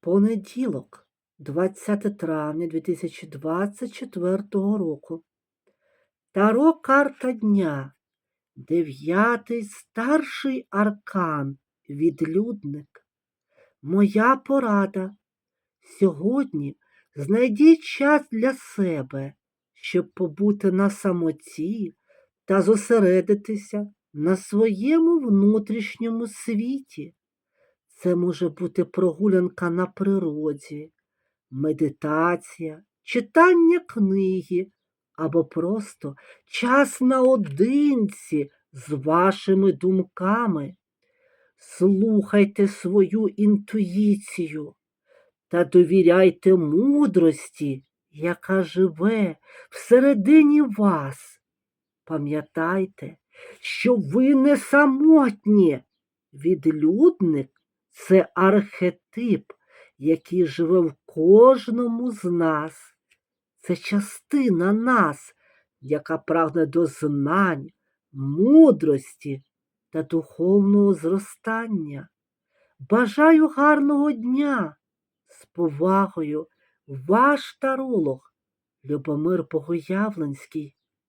Понеділок, 20 травня 2024 року. Таро карта дня. Дев'ятий старший аркан. Відлюдник. Моя порада. Сьогодні знайдіть час для себе, щоб побути на самоті та зосередитися на своєму внутрішньому світі. Це може бути прогулянка на природі, медитація, читання книги або просто час наодинці з вашими думками. Слухайте свою інтуїцію та довіряйте мудрості, яка живе всередині вас. Пам'ятайте, що ви не самотні. Відлюдник це архетип, який живе в кожному з нас. Це частина нас, яка прагне до знань, мудрості та духовного зростання. Бажаю гарного дня! З повагою, ваш таролог Любомир Богоявленський.